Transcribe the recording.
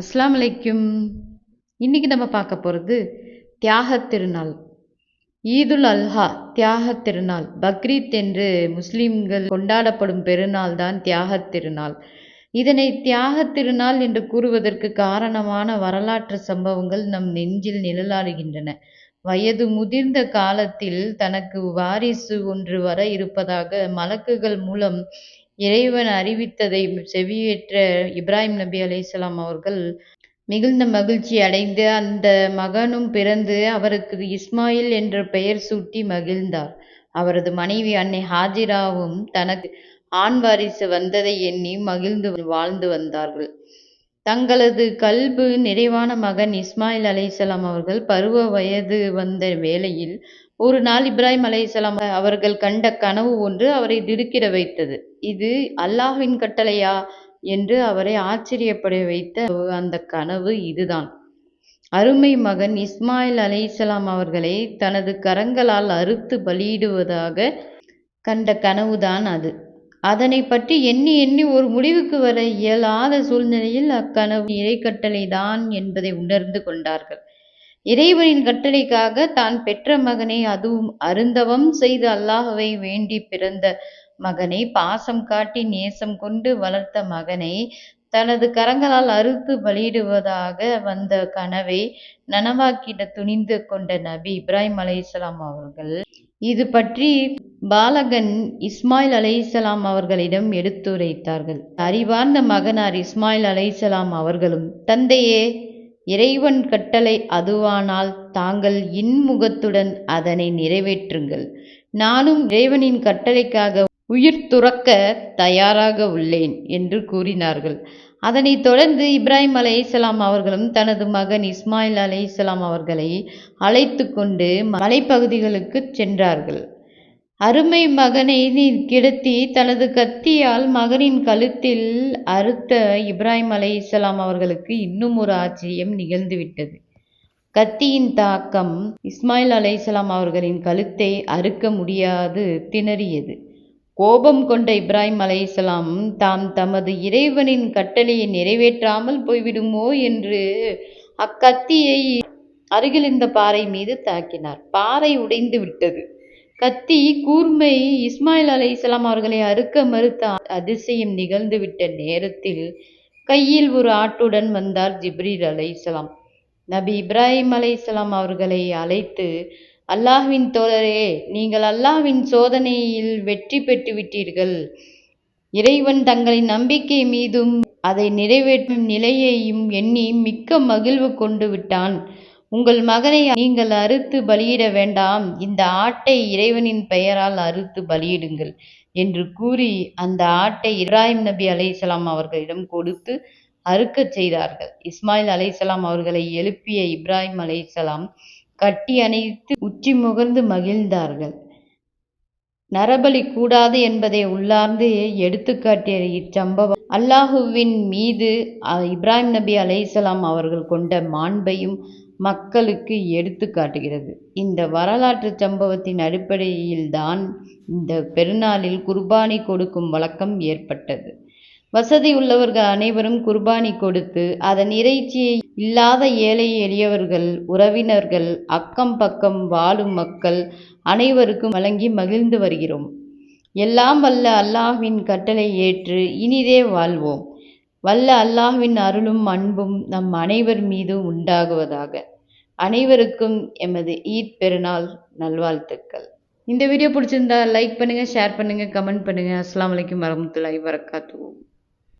அஸ்லாம் அலைக்கும். இன்னைக்கு நம்ம பார்க்க போகிறது தியாகத் திருநாள். ஈதுல் அல்ஹா தியாக திருநாள். பக்ரீத் என்று முஸ்லீம்கள் கொண்டாடப்படும் பெருநாள் தான் தியாகத் திருநாள். இதனை தியாகத் திருநாள் என்று கூறுவதற்கு காரணமான வரலாற்று சம்பவங்கள் நம் நெஞ்சில் நிழலாடுகின்றன. வயது முதிர்ந்த காலத்தில் தனக்கு வாரிசு ஒன்று வர இருப்பதாக மலக்குகள் மூலம் இறைவன் அறிவித்ததை செவியேற்ற இப்ராஹிம் நபி அலைஹிஸ்ஸலாம் அவர்கள் மிகுந்த மகிழ்ச்சி அடைந்து அந்த மகனும் பிறந்து அவருக்கு இஸ்மாயில் என்ற பெயர் சூட்டி மகிழ்ந்தார். அவரது மனைவி அன்னை ஹாஜிராவும் தனக்கு ஆண் வாரிசு வந்ததை எண்ணி மகிழ்ந்து வாழ்ந்து வந்தார்கள். தங்களது கல்பு நிறைவான மகன் இஸ்மாயில் அலைசலாம் அவர்கள் பருவ வயது வந்த வேளையில் ஒரு நாள் இப்ராஹிம் அலைசலாம் அவர்கள் கண்ட கனவு ஒன்று அவரை திடுக்கிட வைத்தது. இது அல்லாஹ்வின் கட்டளையா என்று அவரை ஆச்சரியப்பட வைத்த அந்த கனவு இதுதான். அருமை மகன் இஸ்மாயில் அலைசலாம் அவர்களை தனது கரங்களால் அறுத்து பலியிடுவதாக கண்ட கனவுதான் அது. அதனை பற்றி எண்ணி எண்ணி ஒரு முடிவுக்கு வர இயலாத சூழ்நிலையில் அக்கனவு இறைக்கட்டளை தான் என்பதை உணர்ந்து கொண்டார்கள். இறைவனின் கட்டளைக்காக தான் பெற்ற மகனை அதுவும் அருந்தவம் செய்து அல்லாஹவை வேண்டி பிறந்த மகனை பாசம் காட்டி நேசம் கொண்டு வளர்த்த மகனை தனது கரங்களால் அறுத்து பலியிடுவதாக வந்த கனவை நனவாக்கிட துணிந்து கொண்ட நபி இப்ராஹிம் அலை அவர்கள் இது பற்றி பாலகன் இஸ்மாயில் அலைசலாம் அவர்களிடம் எடுத்துரைத்தார்கள். அறிவார்ந்த மகனார் இஸ்மாயில் அலைசலாம் அவர்களும் தந்தையே இறைவன் கட்டளை அதுவானால் தாங்கள் இன்முகத்துடன் அதனை நிறைவேற்றுங்கள். நானும் இறைவனின் கட்டளைக்காக உயிர் துறக்க தயாராக உள்ளேன் என்று கூறினார்கள். அதனைத் தொடர்ந்து இப்ராஹிம் அலைஹிஸ்ஸலாம் அவர்களும் தனது மகன் இஸ்மாயில் அலைஹிஸ்ஸலாம் அவர்களை அழைத்து கொண்டு மலைப்பகுதிகளுக்கு சென்றார்கள். அருமை மகனை கிடத்தி தனது கத்தியால் மகனின் கழுத்தில் அறுத்த இப்ராஹிம் அலைஹிஸ்ஸலாம் அவர்களுக்கு இன்னும் ஒரு ஆச்சரியம் நிகழ்ந்துவிட்டது கத்தியின் தாக்கம் இஸ்மாயில் அலைஹிஸ்ஸலாம் அவர்களின் கழுத்தை அறுக்க முடியாது திணறியது. கோபம் கொண்ட இப்ராஹிம் அலைஹிஸ்ஸலாம் தாம் தமது இறைவனின் கட்டளையை நிறைவேற்றாமல் போய்விடுமோ? என்று அக்கத்தியை அருகில் இருந்த பாறை மீது தாக்கினார். பாறை உடைந்து விட்டது. கத்தி கூர்மை இஸ்மாயில் அலைஹிஸ்ஸலாம் அவர்களை அறுக்க மறுத்த அதிசயம் நிகழ்ந்துவிட்ட நேரத்தில் கையில் ஒரு ஆட்டுடன் வந்தார் ஜிப்ரீல் அலைஹிஸ்ஸலாம் நபி இப்ராஹிம் அலைஹிஸ்ஸலாம் அவர்களை அழைத்து அல்லாஹ்வின் தோழரே நீங்கள் அல்லாஹ்வின் சோதனையில் வெற்றி பெற்று விட்டீர்கள். இறைவன் தங்களின் நம்பிக்கை மீதும் அதை நிறைவேற்றும் நிலையையும் எண்ணி மிக்க மகிழ்வு கொண்டு விட்டான். உங்கள் மகனை நீங்கள் அறுத்து பலியிட வேண்டாம். இந்த ஆட்டை இறைவனின் பெயரால் அறுத்து பலியிடுங்கள் என்று கூறி அந்த ஆட்டை இப்ராஹிம் நபி அலைசலாம் அவர்களிடம் கொடுத்து அறுக்கச் செய்தார்கள். இஸ்மாயில் அலைசலாம் அவர்களை எழுப்பிய இப்ராஹிம் அலைசலாம் கட்டி அணைத்து உச்சி முகர்ந்து மகிழ்ந்தார்கள். நரபலி கூடாது என்பதை உள்ளார்ந்து எடுத்துக்காட்டிய இச்சம்பவம் அல்லாஹுவின் மீது இப்ராஹிம் நபி அலைசலாம் அவர்கள் கொண்ட மாண்பையும் மக்களுக்கு எடுத்து காட்டுகிறது. இந்த வரலாற்று சம்பவத்தின் அடிப்படையில்தான் இந்த பெருநாளில் குர்பானி கொடுக்கும் வழக்கம் ஏற்பட்டது. வசதி உள்ளவர்கள் அனைவரும் குர்பானி கொடுத்து அதன் இறைச்சியை இல்லாத ஏழை எளியவர்கள் உறவினர்கள் அக்கம் பக்கம் வாழும் மக்கள் அனைவருக்கும் வழங்கி மகிழ்ந்து வருகிறோம். எல்லாம் வல்ல அல்லாஹ்வின் கட்டளை ஏற்று இனிதே வாழ்வோம். வல்ல அல்லாஹ்வின் அருளும் அன்பும் நம் அனைவர் மீதும் உண்டாகுவதாக. அனைவருக்கும் எமது ஈத் பெருநாள் நல்வாழ்த்துக்கள். இந்த வீடியோ பிடிச்சிருந்தா லைக் பண்ணுங்கள் ஷேர் பண்ணுங்கள் கமெண்ட் பண்ணுங்கள் அஸ்லாம் வலைக்கம் வரமத்துல்லாஹி வரகாத்து